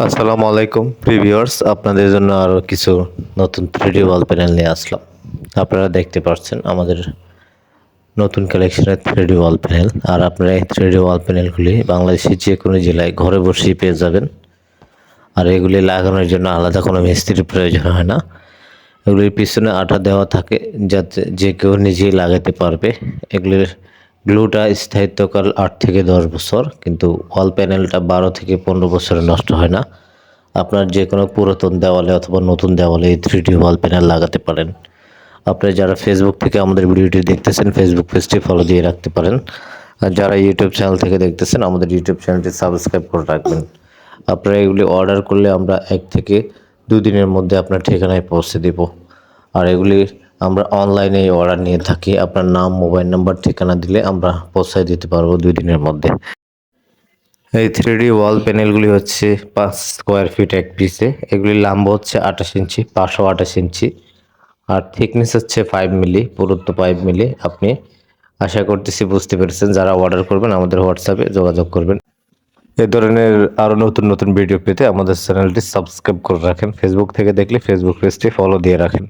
আসসালামু আলাইকুম প্রিভিউয়ার্স আপনাদের জন্য আরও কিছু নতুন থ্রিডি ওয়াল প্যানেল নিয়ে আসলাম। আপনারা দেখতে পাচ্ছেন আমাদের নতুন কালেকশনের থ্রিডি ওয়াল প্যানেল আর আপনারা এই থ্রিডি ওয়াল প্যানেলগুলি বাংলাদেশের যে কোনো জেলায় ঘরে বসেই পেয়ে যাবেন। আর এগুলি লাগানোর জন্য আলাদা কোনো মিস্ত্রির প্রয়োজন হয় না। এগুলির পিছনে আঠা দেওয়া থাকে যাতে যে কেউ নিজেই লাগাতে পারবে। এগুলির গ্লুটা স্থায়িত্বকাল আট থেকে দশ বছর, কিন্তু ওয়াল প্যানেলটা বারো থেকে পনেরো বছরে নষ্ট হয় না। আপনার যে কোনো পুরাতন দেওয়ালে অথবা নতুন দেওয়ালে এই থ্রি ডি ওয়াল প্যানেল লাগাতে পারেন। আপনারা যারা ফেসবুক থেকে আমাদের ভিডিওটি দেখতেছেন ফেসবুক পেজটি ফলো দিয়ে রাখতে পারেন। আর যারা ইউটিউব চ্যানেল থেকে দেখতেছেন, আমাদের ইউটিউব চ্যানেলটি সাবস্ক্রাইব করে রাখবেন। আপনারা এগুলি অর্ডার করলে আমরা এক থেকে দুদিনের মধ্যে আপনার ঠিকানায় পৌঁছে দেব। আর এগুলি আমরা অনলাইনে এই অর্ডার নিয়ে থাকি। আপনার নাম মোবাইল নাম্বার ঠিকানা দিলে আমরা পৌঁছায় দিতে পারব দুই দিনের মধ্যে। এই থ্রি ওয়াল প্যানেলগুলি হচ্ছে পাঁচ স্কোয়ার ফিট এক পিসে এগুলি লম্বা হচ্ছে আঠাশ ইঞ্চি পাঁচশো আঠাশ ইঞ্চি। আর থিকনেস হচ্ছে ফাইভ মিলি পুরুত্ব ফাইভ মিলি আপনি আশা করতেছি বুঝতে পেরেছেন, যারা অর্ডার করবেন আমাদের হোয়াটসঅ্যাপে যোগাযোগ করবেন। এ ধরনের আরও নতুন নতুন ভিডিও পেতে আমাদের চ্যানেলটি সাবস্ক্রাইব করে রাখেন। ফেসবুক থেকে দেখলে ফেসবুক পেজটি ফলো দিয়ে রাখেন।